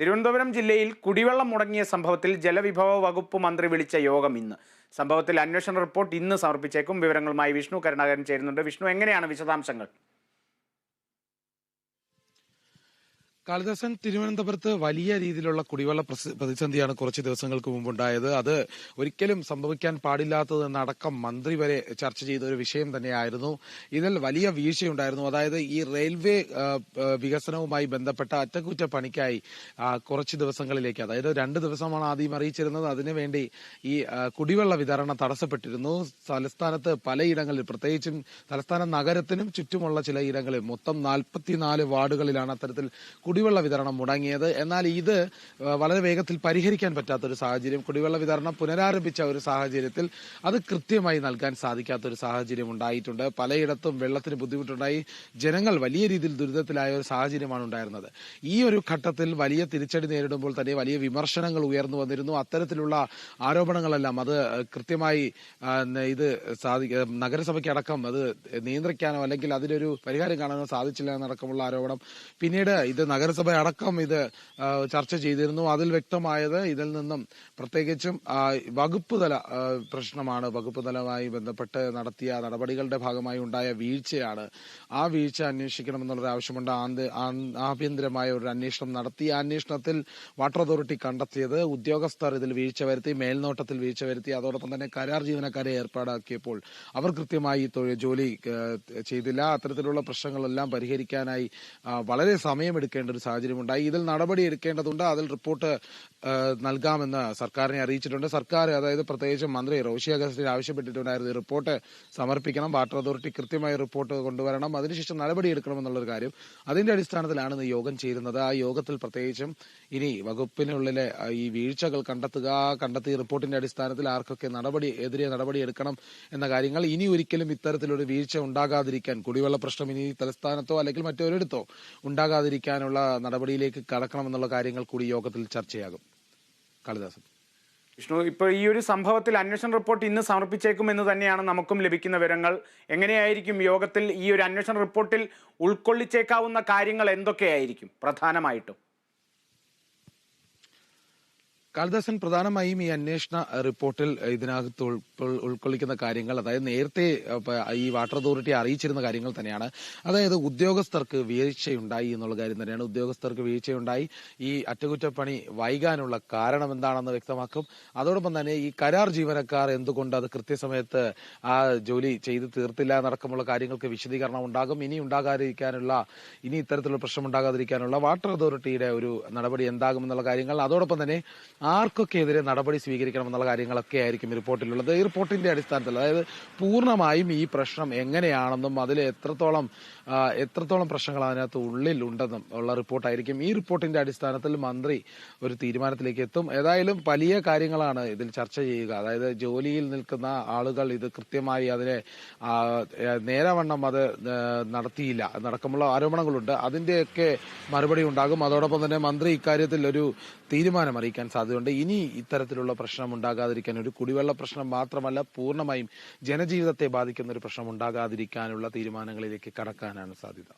തിരുവനന്തപുരം ജില്ലയിൽ കുടിവെള്ളം മുടങ്ങിയ സംഭവത്തിൽ ജലവിഭവ വകുപ്പ് മന്ത്രി വിളിച്ച യോഗം ഇന്ന്. സംഭവത്തിൽ അന്വേഷണ റിപ്പോർട്ട് ഇന്ന് സമർപ്പിച്ചേക്കും. വിവരങ്ങളുമായി വിഷ്ണു കരുണാകരൻ ചേരുന്നുണ്ട്. വിഷ്ണു എങ്ങനെയാണ് വിശദാംശങ്ങൾ? കാളിദാസൻ തിരുവനന്തപുരത്ത് വലിയ രീതിയിലുള്ള കുടിവെള്ള പ്രതിസന്ധിയാണ് കുറച്ച് ദിവസങ്ങൾക്ക് മുമ്പുണ്ടായത്. അത് ഒരിക്കലും സംഭവിക്കാൻ പാടില്ലാത്തത് എന്നടക്കം മന്ത്രി വരെ ചർച്ച ചെയ്ത ഒരു വിഷയം തന്നെയായിരുന്നു. ഇതിൽ വലിയ വീഴ്ചയുണ്ടായിരുന്നു. അതായത് ഈ റെയിൽവേ വികസനവുമായി ബന്ധപ്പെട്ട അറ്റകുറ്റപ്പണിക്കായി കുറച്ച് ദിവസങ്ങളിലേക്ക് അതായത് രണ്ട് ദിവസമാണ് ആദ്യം അറിയിച്ചിരുന്നത്. അതിനുവേണ്ടി ഈ കുടിവെള്ള വിതരണം തടസ്സപ്പെട്ടിരുന്നു. തലസ്ഥാനത്ത് പലയിടങ്ങളിൽ പ്രത്യേകിച്ചും തലസ്ഥാന നഗരത്തിനും ചുറ്റുമുള്ള ചില ഇടങ്ങളിൽ മൊത്തം നാൽപ്പത്തിനാല് വാർഡുകളിലാണ് അത്തരത്തിൽ കുടിവെള്ള വിതരണം മുടങ്ങിയത്. എന്നാൽ ഇത് വളരെ വേഗത്തിൽ പരിഹരിക്കാൻ പറ്റാത്ത ഒരു സാഹചര്യം കുടിവെള്ള വിതരണം പുനരാരംഭിച്ച ഒരു സാഹചര്യത്തിൽ അത് കൃത്യമായി നൽകാൻ സാധിക്കാത്ത ഒരു സാഹചര്യം ഉണ്ടായിട്ടുണ്ട്. പലയിടത്തും വെള്ളത്തിന് ബുദ്ധിമുട്ടുണ്ടായി. ജനങ്ങൾ വലിയ രീതിയിൽ ദുരിതത്തിലായ ഒരു സാഹചര്യമാണ് ഉണ്ടായിരുന്നത്. ഈ ഒരു ഘട്ടത്തിൽ വലിയ തിരിച്ചടി നേരിടുമ്പോൾ തന്നെ വലിയ വിമർശനങ്ങൾ ഉയർന്നു വന്നിരുന്നു. അത്തരത്തിലുള്ള ആരോപണങ്ങളെല്ലാം അത് കൃത്യമായി ഇത് നഗരസഭയ്ക്കടക്കം അത് നിയന്ത്രിക്കാനോ അല്ലെങ്കിൽ അതിലൊരു പരിഹാരം കാണാനോ സാധിച്ചില്ല എന്നടക്കമുള്ള ആരോപണം. പിന്നീട് ഇത് നഗരസഭ അടക്കം ഇത് ചർച്ച ചെയ്തിരുന്നു. അതിൽ വ്യക്തമായത് ഇതിൽ നിന്നും പ്രത്യേകിച്ചും വകുപ്പ് തല പ്രശ്നമാണ്. വകുപ്പ് തലമായി ബന്ധപ്പെട്ട് നടത്തിയ നടപടികളുടെ ഭാഗമായി ഉണ്ടായ വീഴ്ചയാണ്. ആ വീഴ്ച അന്വേഷിക്കണമെന്നുള്ളൊരു ആവശ്യമുണ്ട്. ആഭ്യന്തരമായ ഒരു അന്വേഷണം നടത്തി. ആ അന്വേഷണത്തിൽ വാട്ടർ അതോറിറ്റി കണ്ടെത്തിയത് ഉദ്യോഗസ്ഥർ ഇതിൽ വീഴ്ച വരുത്തി മേൽനോട്ടത്തിൽ വീഴ്ച വരുത്തി. അതോടൊപ്പം തന്നെ കരാർ ജീവനക്കാരെ ഏർപ്പാടാക്കിയപ്പോൾ അവർ കൃത്യമായി ജോലി ചെയ്തില്ല. അത്തരത്തിലുള്ള പ്രശ്നങ്ങളെല്ലാം പരിഹരിക്കാനായി വളരെ സമയമെടുക്കേണ്ട ഒരു സാഹചര്യമുണ്ടായി. ഇതിൽ നടപടി എടുക്കേണ്ടതുണ്ട്. അതിൽ റിപ്പോർട്ട് നൽകാമെന്ന് സർക്കാരിനെ അറിയിച്ചിട്ടുണ്ട്. സർക്കാർ അതായത് പ്രത്യേകിച്ചും മന്ത്രി റോഷി അഗസ്റ്റിൻ ആവശ്യപ്പെട്ടിട്ടുണ്ടായിരുന്നു റിപ്പോർട്ട് സമർപ്പിക്കണം. വാട്ടർ അതോറിറ്റി കൃത്യമായി റിപ്പോർട്ട് കൊണ്ടുവരണം. അതിനുശേഷം നടപടി എടുക്കണമെന്നുള്ള കാര്യം അതിന്റെ അടിസ്ഥാനത്തിലാണ് ഇന്ന് യോഗം ചേരുന്നത്. ആ യോഗത്തിൽ പ്രത്യേകിച്ചും ഇനി വകുപ്പിനുള്ളിലെ ഈ വീഴ്ചകൾ കണ്ടെത്തുക കണ്ടെത്തിയ റിപ്പോർട്ടിന്റെ അടിസ്ഥാനത്തിൽ ആർക്കൊക്കെ നടപടി എതിരെ നടപടി എടുക്കണം എന്ന കാര്യങ്ങൾ ഇനി ഒരിക്കലും ഇത്തരത്തിലൊരു വീഴ്ച ഉണ്ടാകാതിരിക്കാൻ കുടിവെള്ള പ്രശ്നം ഇനി തലസ്ഥാനത്തോ അല്ലെങ്കിൽ മറ്റൊരിടത്തോ ഉണ്ടാകാതിരിക്കാനുള്ള നടപടിയിലേക്ക് കടക്കണം എന്നുള്ള കാര്യങ്ങൾ കൂടി യോഗത്തിൽ ചർച്ചയാകും. കാളിദാസൻ. വിഷ്ണു ഇപ്പോൾ ഈ ഒരു സംഭവത്തിൽ അന്വേഷണ റിപ്പോർട്ട് ഇന്ന് സമർപ്പിച്ചേക്കും എന്ന് തന്നെയാണ് നമുക്കും ലഭിക്കുന്ന വിവരങ്ങൾ. എങ്ങനെയായിരിക്കും യോഗത്തിൽ ഈ ഒരു അന്വേഷണ റിപ്പോർട്ടിൽ ഉൾക്കൊള്ളിച്ചേക്കാവുന്ന കാര്യങ്ങൾ എന്തൊക്കെയായിരിക്കും? പ്രധാനമായിട്ടും. കാളിദാസൻ പ്രധാനമായും ഈ അന്വേഷണ റിപ്പോർട്ടിൽ ഇതിനകത്ത് ഉൾക്കൊ- ഉൾക്കൊള്ളിക്കുന്ന കാര്യങ്ങൾ അതായത് നേരത്തെ ഈ വാട്ടർ അതോറിറ്റി അറിയിച്ചിരുന്ന കാര്യങ്ങൾ തന്നെയാണ്. അതായത് ഉദ്യോഗസ്ഥർക്ക് വീഴ്ചയുണ്ടായി എന്നുള്ള കാര്യം തന്നെയാണ്. ഉദ്യോഗസ്ഥർക്ക് വീഴ്ചയുണ്ടായി. ഈ അറ്റകുറ്റപ്പണി വൈകാനുള്ള കാരണം എന്താണെന്ന് വ്യക്തമാക്കും. അതോടൊപ്പം തന്നെ ഈ കരാർ ജീവനക്കാർ എന്തുകൊണ്ട് അത് കൃത്യസമയത്ത് ആ ജോലി ചെയ്ത് തീർത്തില്ല എന്നടക്കമുള്ള കാര്യങ്ങൾക്ക് വിശദീകരണം ഉണ്ടാകും. ഇനി ഉണ്ടാകാതിരിക്കാനുള്ള ഇനി ഇത്തരത്തിലുള്ള പ്രശ്നം ഉണ്ടാകാതിരിക്കാനുള്ള വാട്ടർ അതോറിറ്റിയുടെ ഒരു നടപടി എന്താകുമെന്നുള്ള കാര്യങ്ങൾ. അതോടൊപ്പം തന്നെ ആർക്കൊക്കെ എതിരെ നടപടി സ്വീകരിക്കണമെന്നുള്ള കാര്യങ്ങളൊക്കെ ആയിരിക്കും റിപ്പോർട്ടിലുള്ളത്. ഈ റിപ്പോർട്ടിന്റെ അടിസ്ഥാനത്തിൽ അതായത് പൂർണമായും ഈ പ്രശ്നം എങ്ങനെയാണെന്നും അതിൽ എത്രത്തോളം എത്രത്തോളം പ്രശ്നങ്ങൾ അതിനകത്ത് ഉള്ളിൽ ഉണ്ടെന്നും ഉള്ള റിപ്പോർട്ടായിരിക്കും. ഈ റിപ്പോർട്ടിന്റെ അടിസ്ഥാനത്തിൽ മന്ത്രി ഒരു തീരുമാനത്തിലേക്ക് എത്തും. ഏതായാലും വലിയ കാര്യങ്ങളാണ് ഇതിൽ ചർച്ച ചെയ്യുക. അതായത് ജോലിയിൽ നിൽക്കുന്ന ആളുകൾ ഇത് കൃത്യമായി അതിനെ നേരവണ്ണം അത് നടത്തിയില്ല. നടക്കുമ്പോൾ ആരോപണങ്ങളുണ്ട്. അതിന്റെയൊക്കെ മറുപടി ഉണ്ടാകും. അതോടൊപ്പം തന്നെ മന്ത്രി ഇക്കാര്യത്തിൽ ഒരു തീരുമാനം അറിയിക്കാൻ സാധ്യതയുണ്ട് ഇനി ഇത്തരത്തിലുള്ള പ്രശ്നം ഉണ്ടാകാതിരിക്കാൻ ഒരു കുടിവെള്ള പ്രശ്നം മാത്രമല്ല പൂർണമായും ജനജീവിതത്തെ ബാധിക്കുന്ന ഒരു പ്രശ്നം ഉണ്ടാകാതിരിക്കാനുള്ള തീരുമാനങ്ങളിലേക്ക് കടക്കാനാണ് സാധ്യത.